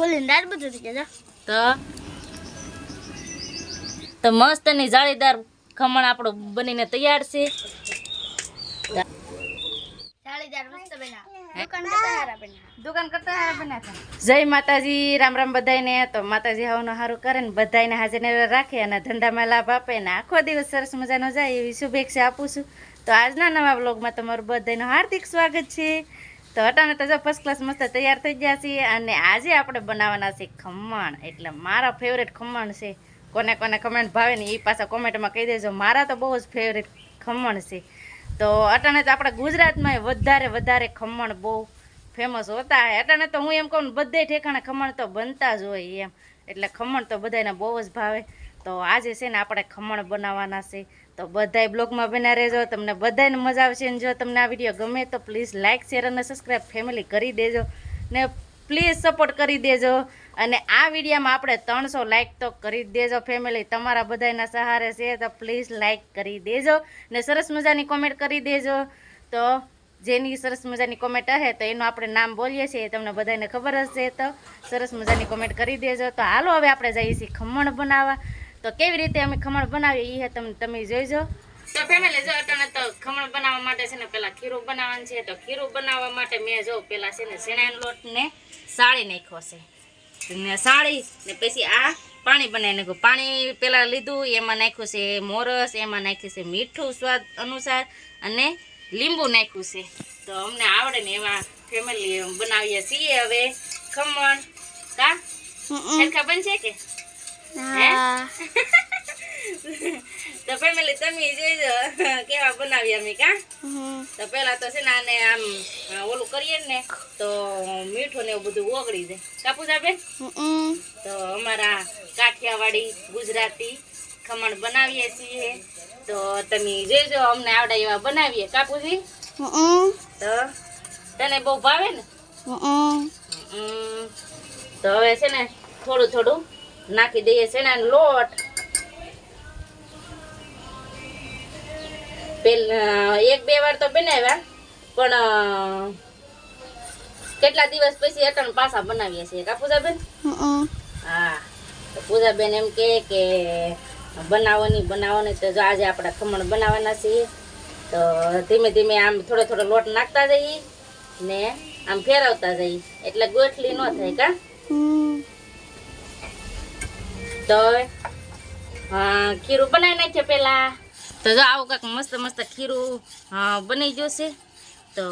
ફૂલીને દાળ બધું થઈ જશે તો? તો મસ્તની જાળીદાર ખમણ આપણો બનીને તૈયાર છે. જાળીદાર મસ્ત બના દુકાન કરતા હારા બના દુકાન કરતા હારા બનાતા જય માતાજી રામ રામ બધાયને. તો માતાજી હાવનું સારું કરે ને બધાને હાજર ને રાખે અને ધંધામાં લાભ આપે ને આખો દિવસ સરસ મજાનો જાય એવી શુભેચ્છા આપું છું. તો આજના નવા બ્લોગમાં તમારું બધાયનું હાર્દિક સ્વાગત છે. તો હટાને તો જો ફર્સ્ટ ક્લાસ મસ્ત તૈયાર થઈ ગયા છીએ અને આજે આપણે બનાવવાના છે ખમણ. એટલે મારા ફેવરેટ ખમણ છે. કોને કોને કમેન્ટ ભાવે ને એ પાછા કોમેન્ટમાં કહી દેજો. મારા તો બહુ જ ફેવરેટ ખમણ છે. તો અટાણે તો આપણા ગુજરાતમાં વધારે વધારે ખમણ બહુ ફેમસ હોતા હોય અટાણે તો હું એમ કહું બધે ઠેકાણે ખમણ તો બનતા જ હોય એમ. એટલે ખમણ તો બધાને બહુ જ ભાવે. તો આજે છે ને આપણે ખમણ બનાવવાના છે. તો બધાય બ્લોગમાં બના રહેજો, તમને બધાને મજા આવશે અને જો તમને આ વીડિયો ગમે તો પ્લીઝ લાઇક શેર અને સબસ્ક્રાઈબ ફેમિલી કરી દેજો ને પ્લીઝ સપોર્ટ કરી દેજો. અને આ વિડીયોમાં આપણે ત્રણસો લાઇક તો કરી દેજો ફેમિલી તમારા બધાના સહારે છે તો પ્લીઝ લાઇક કરી દેજો ને સરસ મજાની કોમેન્ટ કરી દેજો. તો જેની સરસ મજાની કોમેન્ટ હશે તો એનું આપણે નામ બોલીએ છીએ તમને બધાને ખબર હશે તો સરસ મજાની કોમેન્ટ કરી દેજો. તો હાલો હવે આપણે જઈએ છીએ ખમણ બનાવવા. તો કેવી રીતે અમે ખમણ બનાવીએ એ તમે તમે જોઈજો. તો ફેમિલી જો તમે તો ખમણ બનાવવા માટે છે ને પેલા ખીરું બનાવવાનું છે. તો ખીરું બનાવવા માટે મેં જો પેલા છે ને શેણાનો લોટ ને સાળી નાખ્યો છે. ને સાળી ને પછી આ પાણી બનાવી નાખ્યું. પાણી પેલા લીધું એમાં નાખ્યું છે મોરસ એમાં નાખ્યું છે મીઠું સ્વાદ અનુસાર અને લીંબુ નાખ્યું છે. તો અમને આવડે ને એવા ફેમિલી બનાવીએ છીએ હવે ખમણ. કા? સરખા બનશે કે? તો ફેમિલી તમે જોઈજો કેવા બનાવીએ અમે કા તો પેલા તો છે ને આને આમ ઓલું કરીએ ને તો મીઠું ને એવું બધું ઓગળી જાય કાપુજા બેન તો અમારા કાઠિયાવાડી ગુજરાતી ખમણ બનાવીએ છીએ તો તમે જોઈજો અમને આવડે એવા બનાવીએ કાપુજી. તો તને બહુ ભાવે ને. તો હવે છે ને થોડું થોડું નાખી દઈએ શેણાનો લોટ. એક બે વાર તો બનાવ્યા પણ કેટલા દિવસ પછી અટણ પાછા બનાવીએ છીએ કા પૂજાબેન? હા પૂજાબેન એમ કે કે બનાવો નહીં તો જો આજે આપણે ખમણ બનાવવાના છીએ તો ધીમે ધીમે આમ થોડો થોડો લોટ નાખતા જઈએ ને આમ ફેરવતા જઈએ એટલે ગોઠલી ન થાય કા? હમ. હવે હા, ખીરું બનાવી નાખીએ પેલા. તો જો આવું કાંક મસ્ત મસ્ત ખીરું હા, બની જશે. છે તો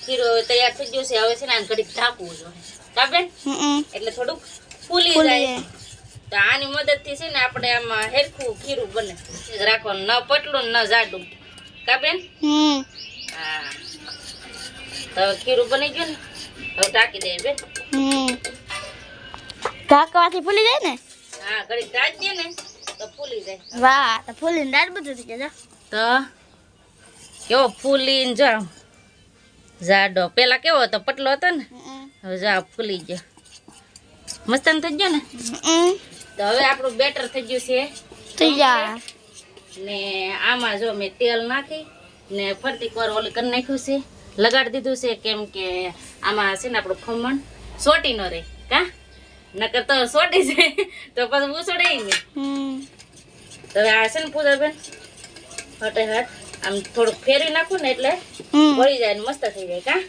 ખીરું તૈયાર થઈ જશે હવે છે ને આને ઘડીક ઢાંકવું જોઈએ કા બેન? હમ. એટલે થોડુંક ફૂલી જાય. તો આની મદદથી છે ને આપણે આમાં હેરખું ખીરું બને. રાખવાનું. ન પટલું ને જાડું. કા બેન? હમ. હા. તો ખીરું બની ગયું ને. હવે ઢાંકી દઈએ બેન. હમ. ઢાંકવાથી ફૂલી જાય ને? હા ઘડી ઢાંકીએ ને તો ફૂલી જાય. વાહ તો ફૂલીને દાળ બધું થઈ જાય તો કેવો ફૂલીને જો જાડો. પેલા કેવો હતો? પતલો હતો ને? હવે જા ફૂલી ગયો. મસ્ત થઈ ગયો ને? તો હવે આપણું બેટર થઈ ગયું છે. થઈ જાય ને આમાં જો મેં તેલ નાખી ને ફરતી કોર ઓલી કરી નાખ્યું છે. લગાડી દીધું છે કેમ કે આમાં છે ને આપણું ખમણ સોટી ન રહે. કા? નકર તો સોટી જાય. તો પછી નહીં હમ. તો હવે આ છે ને પૂજાબેન હટે હટ. આમ થોડુંક ફેરવી નાખું ને એટલે હમ. વળી જાય ને મસ્ત થઈ જાય કા?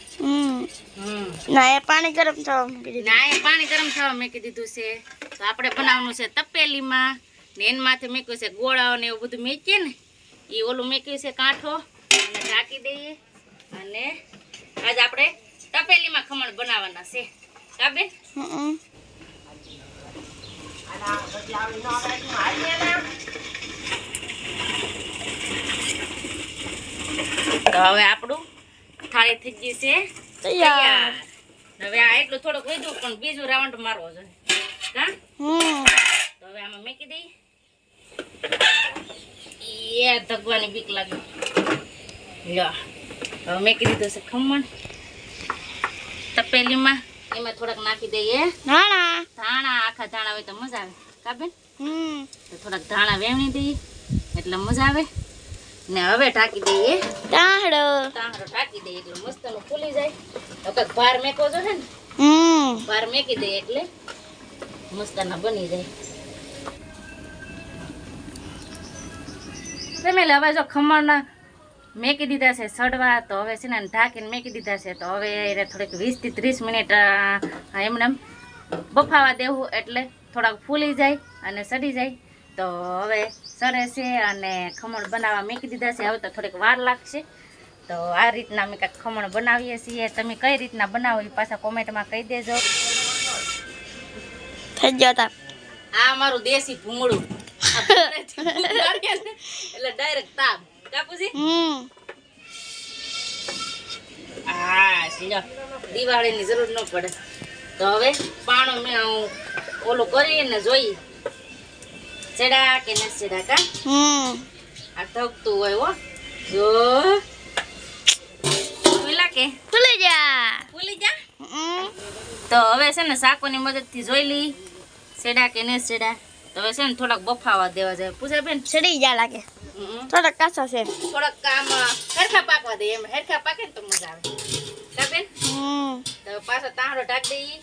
ના એ પાણી ગરમ થવા ના એ પાણી ગરમ થવા મેકી દીધું છે. તો આપણે બનાવવાનું છે તપેલીમાં. ને એન માથે મેક્યું છે ગોળાઓ ને એવું બધું મેકીએ ને એ ઓલું મેક્યું છે કાંઠો. અને ઢાંકી દઈએ. અને આજે આપણે તપેલીમાં ખમણ બનાવવાના છે. કાબેન હમ. તો હવે આપણું થાળી થઈ ગઈ છે. તૈયાર. હવે આ એટલું થોડુંક વધુ પણ બીજું રાઉન્ડ મારવો જોઈએ હા? હમ. તો હવે આમાં મેકી દઈ. એ ધગવાની બીક લાગી. લ્યો. હવે મેકી દીધું છે ખમણ. તપેલીમાં. એમાં થોડાક નાખી દઈએ. ધાણા. ધાણા આખા ધાણા હોય તો મજા આવે. કાબેન હમ. તો થોડાક ધાણા વેવણી દઈએ એટલે મજા આવે. ને હવે ઢાંકી દઈએ. તાંહડો. તાંહરો ઢાંકી દઈએ એટલે મસ્તનું ફૂલી જાય. તો કંઈક ભાર મેકો જો છે ને હમ. ભાર મેકી દઈએ એટલે મસ્તના બની જાય. તમે હવે જો ખમણ મેકી દીધા છે સડવા તો હવે છે ને ઢાંકીને મેકી દીધા છે. તો હવે એને થોડીક વીસથી ત્રીસ મિનિટ એમને બફાવા દેવું એટલે થોડાક ફૂલી જાય અને સડી જાય. તો હવે સડે છે અને ખમણ બનાવવા મૂકી દીધા છે. હવે તો થોડીક વાર લાગશે. તો આ રીતના અમે કાંઈક ખમણ બનાવીએ છીએ. તમે કઈ રીતના બનાવો એ પાછા કોમેન્ટમાં કહી દેજો. થઈ ગયા તા. આ અમારું દેશી ભૂંગળું. એટલે ડાયરેક્ટ તાપ. કાપુજી હમ હા સીધા દિવાળીની જરૂર ન પડે તો હવે પાણો મેં ઓલું કરીને જોઈ ચડા કે ન ચડા કા હમ આ થકતું હોય હો જો પેલા કે ભૂલી જા ભૂલી જા તો હવે છે ને સાકોની મદદથી જોઈ લઈ સેડા કે ને તો હવે છે ને થોડાક બફાવા દેવા જાય. પૂછે બેન? સડી જા લાગે. હમ. કાચા છે. થોડાક કામ હરખા પાકવા દે એમ. હરખા પાકે ને તો મજા આવે. કા બેન? તો પાછો તાંહડો ઢાંકી દઈએ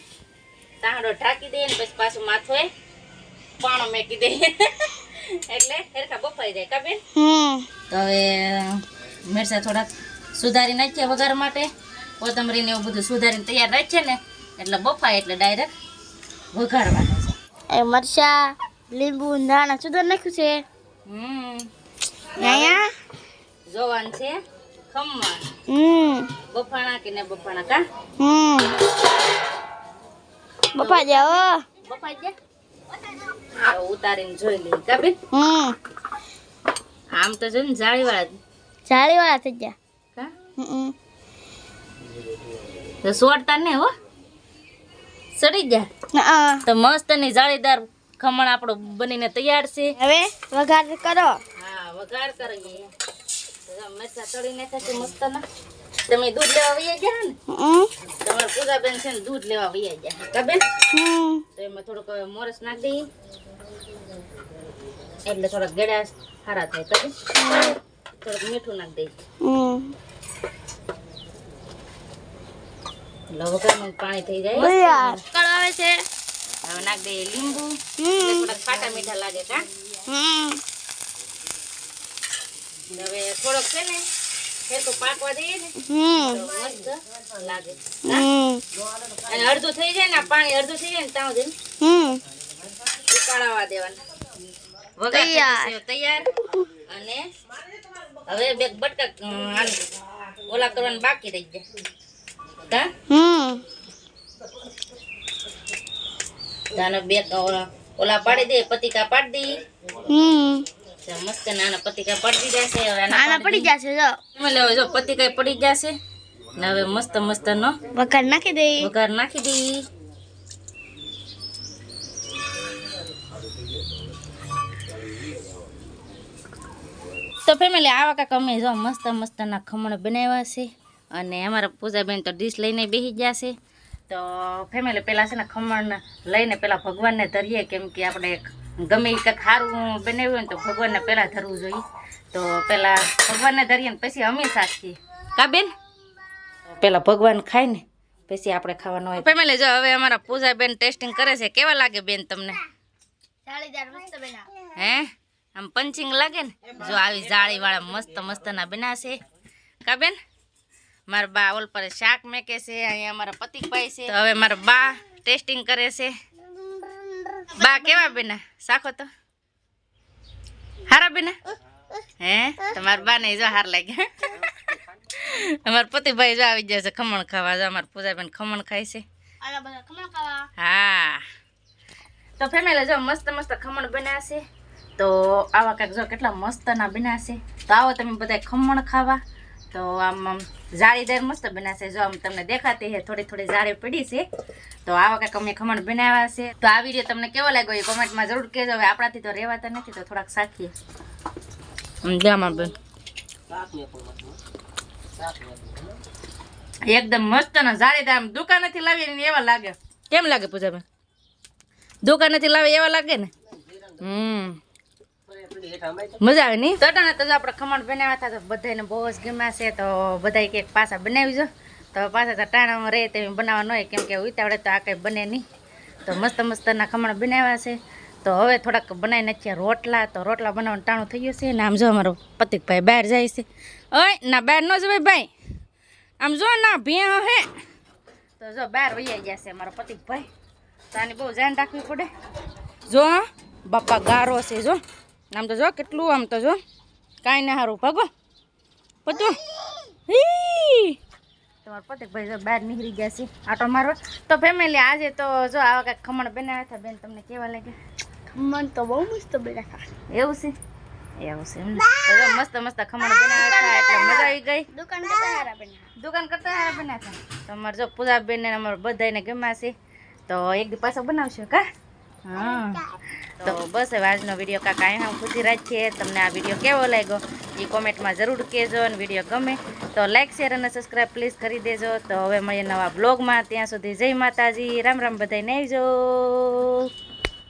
તાંહડો ઢાંકી દઈએ ને પછી પાછું માથોએ પાણો મેકી દઈએ એટલે હરખા બફાઈ જાય. કા બેન? તો હવે મિરચા થોડાક સુધારી નાખીએ વઘાર માટે. કોથમરીને એવું બધું સુધારીને તૈયાર રાખીએ ને એટલે બફાય એટલે ડાયરેક્ટ વઘારવાના છે. એ મરચા લીંબુ નાના સુધર નાખ્યું છે. હમ. અહીંયા જોવાન છે. ખમણ. હમ. બફાણા કે ને બફાણા કા? હમ. બપા જાઓ બફા હવે ઉતારીને જોઈ લઈ કા બેન? હમ. આમ તો જો ને જાળીવાળા જાળીવાળા થઈ ગયા. કા? હમ. તો સોડતા ને હો. સડી ગયા. તો મસ્તની જાળીદાર ખમણ આપણો બનીને તૈયાર છે. હવે વઘાર કરો. હા વઘાર કરીએ મરચા તળી નાખ્યા મસ્ત ના. તમે દૂધ લેવા વૈયા ગયા ને? તમારા પૂજાબેન છે ને દૂધ લેવા વૈયા ગયા. કા તો એમાં થોડુંક મોરસ નાખી દઈએ. એટલે થોડાક ગળા સારા થાય થોડુંક મીઠું નાખી દઈએ. એટલે વઘારનું પાણી થઈ જાય. છે. હવે નાખી દઈએ લીંબુ. થોડાક ખાટા મીઠા લાગે કા હવે થોડોક છે ને ફેરતું પાકવા દઈએ ને મસ્ત લાગે. અને અડધું થઈ જાય ને પાણી અડધું થઈ જાય ને ત્યાં હમ. ઉકાળવા દેવાના. તૈયાર. અને હવે બે બટકા ઓલા કરવાનું બાકી રહી જાય કા હમ. આને બે ઓલા પાડી દે પતિકા પાડી દઈએ હમ. મસ્ત નાના પતિકા પાડી હવે આના આના પડી જશે જો. એટલે હવે જો પતિકા પડી જશે ને હવે મસ્ત મસ્ત નો વઘાર નાખી દે. વઘાર નાખી દઈએ તો ફેમિલી આવા કાંક અમે જો મસ્ત મસ્તના ખમણ બનાવ્યા છે. અને અમારા પૂજાબેન તો ડીશ લઈને બેસી ગયા છે. તો ફેમિલી પહેલાં છે ને ખમણ લઈને પહેલાં ભગવાનને ધરીએ કેમ કે આપણે ગમે એ કંઈક સારું બનાવ્યું હોય ને તો ભગવાનને પહેલાં ધરવું જોઈએ. તો પહેલાં ભગવાનને ધરીએ ને પછી અમે સાચીએ કા બેન? પેલા ભગવાન ખાય ને પછી આપણે ખાવાનું હોય ફેમિલી જો હવે અમારા પૂજાબેન ટેસ્ટિંગ કરે છે કેવા લાગે બેન તમને? બના હે? આમ પંચિંગ લાગે ને? જો આવી જાળી વાળા મસ્ત મસ્ત ના બનાશે. કા બેન? મારા બા ઓલ પર શાક મેકે છે અહીંયા અમારા પતિકભાઈ છે. હવે મારા બા ટેસ્ટિંગ કરે છે. બા કેવા બેના? શાખો તો? હારા બેના? હે? તમારા બા ને જો હાર લાગ્યા. અમારા પતિભાઈ જો આવી ગયા છે ખમણ ખાવા. જો અમારા પૂજાબેન ખમણ ખાય છે. હા. તો ફેમિલી જો મસ્ત મસ્ત ખમણ બનાવશે તો આવા કાંઈક જો કેટલા મસ્તના બનાવશે તો આવો તમે બધા ખમણ ખાવા. તો આમ આમ જાળીદાર મસ્ત બનાવશે જો આમ તમને દેખાતી છે થોડી થોડી જાળી પડી છે. તો આવા કાંઈક અમે ખમણ બનાવ્યા છે. તો આ વીડિયો તમને કેવો લાગ્યો એ કોમેન્ટમાં જરૂર કહેજો. હવે આપણાથી તો રહેવાતા નથી, તો થોડાક સાખીએ. જામાં બેન એકદમ મસ્ત ને જાળીદાર આમ દુકાનેથી લાવીને એવા લાગે. કેમ લાગે પૂજાબેન? દુકાનેથી લાવે એવા લાગે ને? હમ. મજા આવે નહીં? તો તો આપણે ખમણ બનાવ્યા હતા તો બધાને બહુ જ ગમ્યા છે, તો બધા એક પાછા બનાવી જો. તો પાછા તો ટાણામાં રહે તેમ ન હોય, કેમ કે ઉતાવળે તો આ કંઈ બને નહીં. તો મસ્ત મસ્તના ખમણ બનાવ્યા છે. તો હવે થોડાક બનાવી નાખ્યા રોટલા, તો રોટલા બનાવવાનું ટાણું થઈ ગયું છે. ને આમ જો અમારો પતિકભાઈ બહાર જાય છે. ઓય, ના બહાર ન જવાય ભાઈ. આમ જો ના ભીયા હે. તો જો બહાર વૈયા ગયા છે મારો પતિકભાઈ તો આની બહુ ધ્યાન રાખવી પડે. જો બાપા ગારો છે, જો. આમ તો જો કેટલું આમ તો જો. કાંઈ ના સારું ભાગો. પતું હી તમારા પતિકભાઈ જો બહાર નીકળી ગયા છે આટો મારો તો ફેમિલી આજે તો જો આવા કાંઈક ખમણ બનાવ્યા હતા બેન તમને કેવા લાગે? ખમણ તો બહુ મસ્ત બન્યા હતા. એવું છે? એવું છે મસ્ત મસ્ત ખમણ બનાવ્યા હતા એટલે મજા આવી ગઈ. દુકાન કરતા હારા બન્યા દુકાન કરતા હારા બન્યા હતા. જો પૂજાબેન ને અમારે બધાને ગમ્યા છે. તો એક દી પાછો બનાવશો કા? હા. તો બસ હવે આજનો વીડિયો કાંક અહીંયા ખુશી રાખીએ. તમને આ વીડિયો કેવો લાગ્યો એ કોમેન્ટમાં જરૂર કહેજો અને વીડિયો ગમે તો લાઇક શેર અને સબસ્ક્રાઈબ પ્લીઝ કરી દેજો. તો હવે મળીએ નવા બ્લોગમાં ત્યાં સુધી જય માતાજી. રામ રામ બધાને આવજો.